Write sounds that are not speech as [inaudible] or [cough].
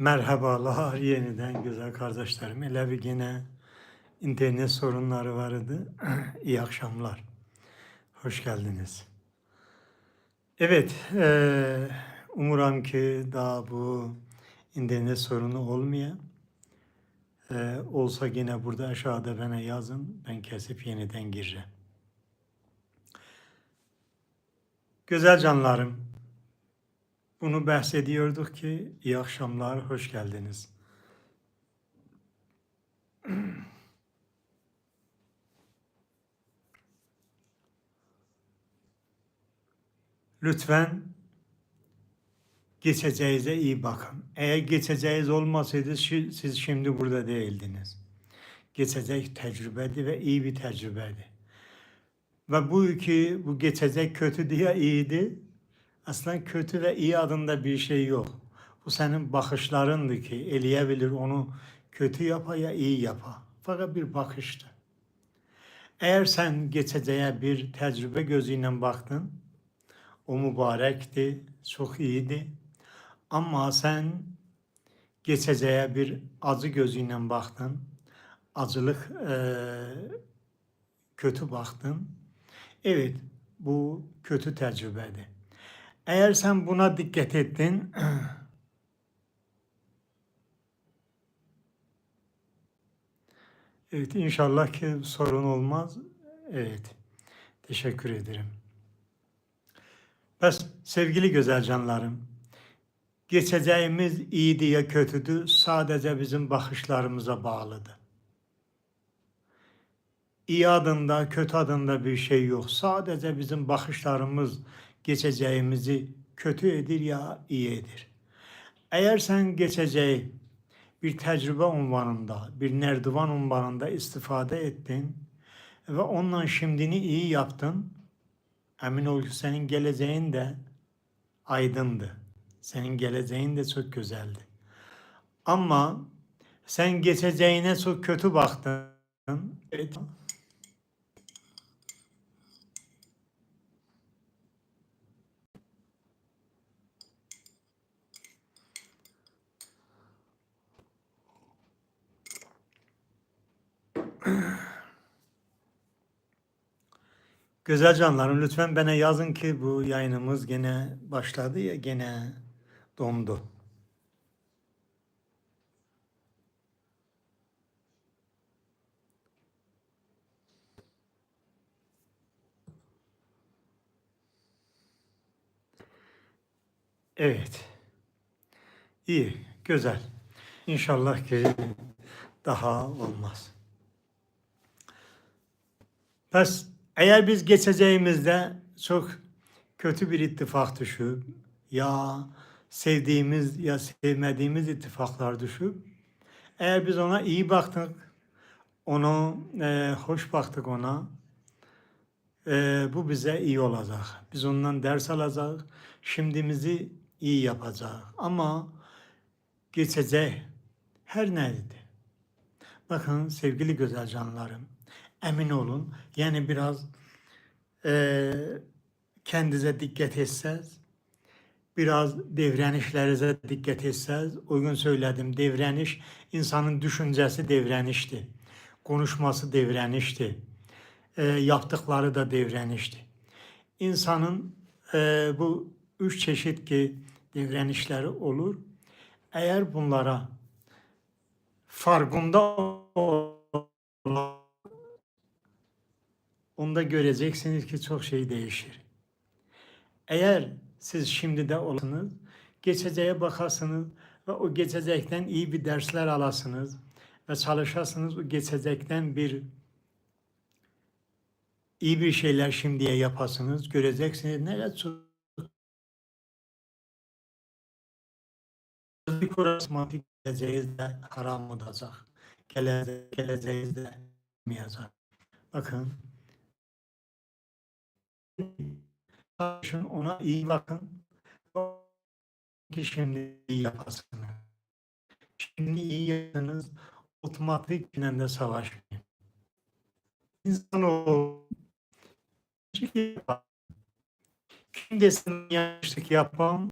Merhabalar yeniden güzel kardeşlerim. Elə bir yine internet sorunları vardı. [clears throat] İyi akşamlar. Hoş geldiniz. Evet, eee umuram ki daha bu internet sorunu olmaya. Eee, olsa yine burada aşağıda bana yazın. Ben kesip yeniden gireceğim. Güzel canlarım, bunu bahsediyorduk ki iyi akşamlar, hoş geldiniz. Lütfen geçeceğize iyi bakın. Eğer geçeceğiz olmasaydı siz şimdi burada değildiniz. Geçecek tecrübedi ve iyi bir tecrübedi. Ve bu iki, bu geçecek kötü diye iyiydi. Aslında kötü ve iyi adında bir şey yok. Bu senin bakışlarındı ki eleyebilir onu kötü yapa ya iyi yapa. Fakat bir bakıştı. Eğer sen geçeceğe bir tecrübe gözüyle baktın, o mübarekti, çok iyiydi. Ama sen geçeceğe bir acı gözüyle baktın, acılık eee, kötü baktın. Evet, bu kötü tecrübedi. Eğer sen buna dikkat ettin, [clears throat] evet inşallah ki sorun olmaz. Evet, teşekkür ederim. Bes sevgili güzel canlarım, geçeceğimiz iyiydi ya kötüdü sadece bizim bakışlarımıza bağlıdır. İyi adında, kötü adında bir şey yok. Sadece bizim bakışlarımız geçeceğimizi kötü edir ya iyi edir. Eğer sen geçeceği bir tecrübe unvanında, bir nerdivan unvanında istifade ettin ve onunla şimdini iyi yaptın, emin ol ki senin geleceğin de aydındı. Senin geleceğin de çok güzeldi. Ama sen geçeceğine çok kötü baktın. Evet. Güzel canlarım lütfen bana yazın ki bu yayınımız gene başladı ya gene dondu. Evet. İyi, güzel. İnşallah ki daha olmaz. Pes eğer biz geçeceğimizde çok kötü bir ittifak düşüp ya sevdiğimiz ya sevmediğimiz ittifaklar düşüp eğer biz ona iyi baktık, onu e, hoş baktık ona e, bu bize iyi olacak. Biz ondan ders alacak, şimdimizi iyi yapacak. Ama geçecek her neydi? Bakın sevgili güzel canlarım, emin olun yani biraz e, kendinize dikkat etseniz, biraz devrenişlerinize dikkat etseniz, o gün söyledim devreniş, insanın düşüncesi devrenişti, konuşması devrenişti, e, yaptıkları da devrenişti. İnsanın e, bu üç çeşit ki devrenişleri olur. Eğer bunlara farkında onda göreceksiniz ki çok şey değişir. Eğer siz şimdi de olasınız, geçeceğe bakarsınız ve o geçecekten iyi bir dersler alasınız ve çalışasınız o geçecekten bir iyi bir şeyler şimdiye yapasınız. Göreceksiniz ne çok bir kurasmatik geleceğinizde haram olacak. Gele, geleceğinizde olmayacak. Bakın Karşın ona iyi bakın. Ki şimdi iyi yapasınız. Şimdi iyi yaptınız. Otomatik de savaşmayın. İnsan o kim desin yanlışlık yapmam